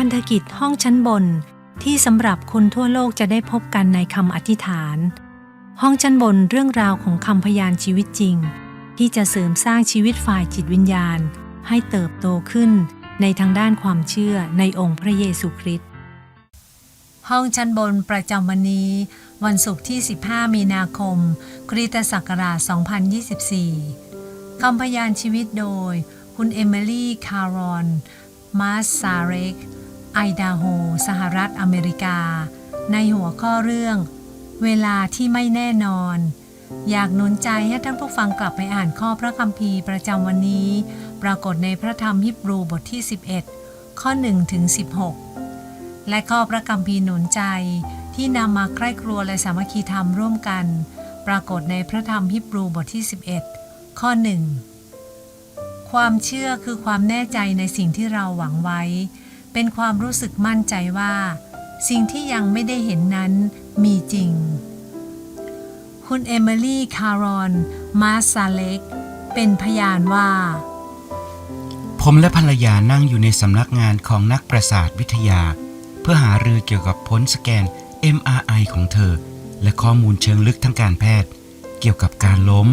พันธกิจห้องชั้นบน ที่สำหรับคนทั่วโลกจะได้พบกันในคำอธิษฐาน ห้องชั้นบนเรื่องราวของคำพยานชีวิตจริง ที่จะเสริมสร้างชีวิตฝ่ายจิตวิญญาณ ให้เติบโตขึ้นในทางด้านความเชื่อในองค์พระเยซูคริสต์ห้องชั้นบนประจำวันนี้ วันศุกร์ที่ 15 มีนาคม คริสตศักราช 2024 คำพยานชีวิตโดย คุณเอมิลี่ คารอน มาสซาเรก ไอดาโฮ สหรัฐอเมริกา ในหัวข้อเรื่อง เวลาที่ไม่แน่นอน อยากหนุนใจให้ท่านผู้ฟังกลับไปอ่านข้อพระคัมภีร์ประจำวันนี้ ปรากฏในพระธรรมฮิบรูบทที่ 11 ข้อ1ถึง16 และข้อพระคัมภีร์หนุนใจที่นำมาใคร่ครัวและสามัคคีธรรมร่วมกัน ปรากฏในพระธรรมฮิบรูบทที่ 11 ข้อ 1 ความเชื่อคือความแน่ใจในสิ่งที่เราหวังไว้ เป็นความรู้สึกมั่นใจว่า สิ่งที่ยังไม่ได้เห็นนั้นมีจริง คุณเอมิลี่ คารอน มาซาเล็ก เป็นพยานว่า ผมและภรรยานั่งอยู่ในสำนักงานของนักประสาทวิทยา เพื่อหารือเกี่ยวกับผลสแกน MRI ของเธอ และข้อมูลเชิงลึกทางการแพทย์ เกี่ยวกับการล้ม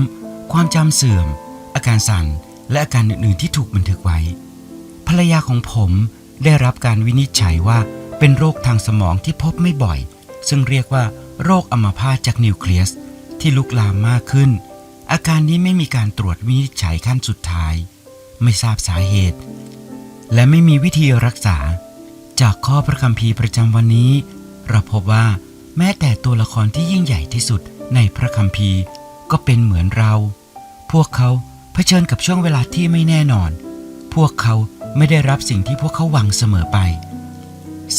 ความจำเสื่อม อาการสั่น และอาการอื่น ๆ ที่ถูกบันทึกไว้ ภรรยาของผม ได้รับการวินิจฉัยว่าเป็นโรคทางสมองที่พบไม่บ่อย ซึ่งเรียกว่า โรคอัมาพาตจากนิวเคลียส ที่ลุกลามมากขึ้น อาการนี้ไม่มีการตรวจวินิจฉัยขั้นสุดท้าย ไม่ทราบสาเหตุ และไม่มีวิธีรักษา จากข้อพระคัมภีร์ประจำวันนี้ เราพบว่าแม้แต่ตัวละครที่ยิ่งใหญ่ที่สุดในพระคัมภีร์ ก็เป็นเหมือนเรา พวกเขาเผชิญกับช่วงเวลาที่ไม่แน่นอน พวกเขา ไม่ได้รับสิ่งที่พวกเขาหวังเสมอไป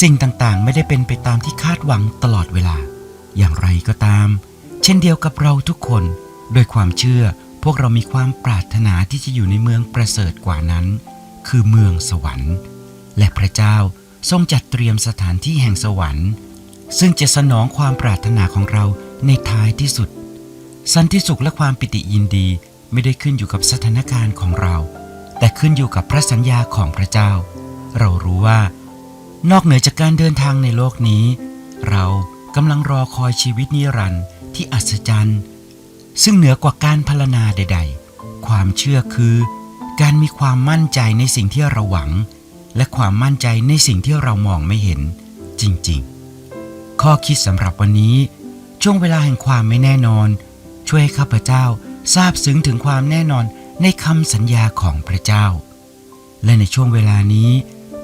สิ่งต่างๆ ไม่ได้เป็นไปตามที่คาดหวังตลอดเวลา อย่างไรก็ตาม เช่นเดียวกับเราทุกคนโดยความเชื่อพวกเรามีความปรารถนาที่จะอยู่ในเมืองประเสริฐกว่านั้น คือเมืองสวรรค์ และพระเจ้าทรงจัดเตรียมสถานที่แห่งสวรรค์ ซึ่งจะสนองความปรารถนาของเราในท้ายที่สุด สันติสุขและความปิติยินดีไม่ได้ขึ้นอยู่กับสถานการณ์ของเรา แต่ขึ้นอยู่กับพระสัญญาของพระเจ้า เรารู้ว่า นอกเหนือจากการเดินทางในโลกนี้ เรากำลังรอคอยชีวิตนิรันดร์ที่อัศจรรย์ ซึ่งเหนือกว่าการพรรณนาใด ๆ ความเชื่อคือ การมีความมั่นใจในสิ่งที่เราหวัง และความมั่นใจในสิ่งที่เรามองไม่เห็น จริงๆ ข้อคิดสำหรับวันนี้ ช่วงเวลาแห่งความไม่แน่นอน ช่วยให้ข้าพเจ้าทราบซึ้งถึงความแน่นอน ในคำสัญญาของพระเจ้า และในช่วงเวลานี้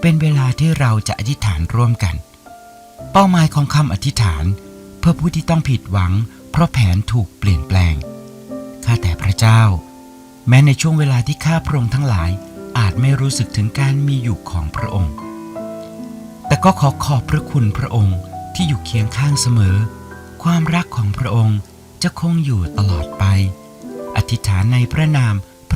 เป็นเวลาที่เราจะอธิษฐานร่วมกัน เป้าหมายของคำอธิษฐาน เพื่อผู้ที่ต้องผิดหวัง เพราะแผนถูกเปลี่ยนแปลง ข้าแต่พระเจ้า แม้ในช่วงเวลาที่ข้าพระองค์ทั้งหลายอาจไม่รู้สึกถึงการมีอยู่ของพระองค์ แต่ก็ขอขอบพระคุณพระองค์ที่อยู่เคียงข้างเสมอ ความรักของพระองค์จะคงอยู่ตลอดไป อธิษฐานในพระนาม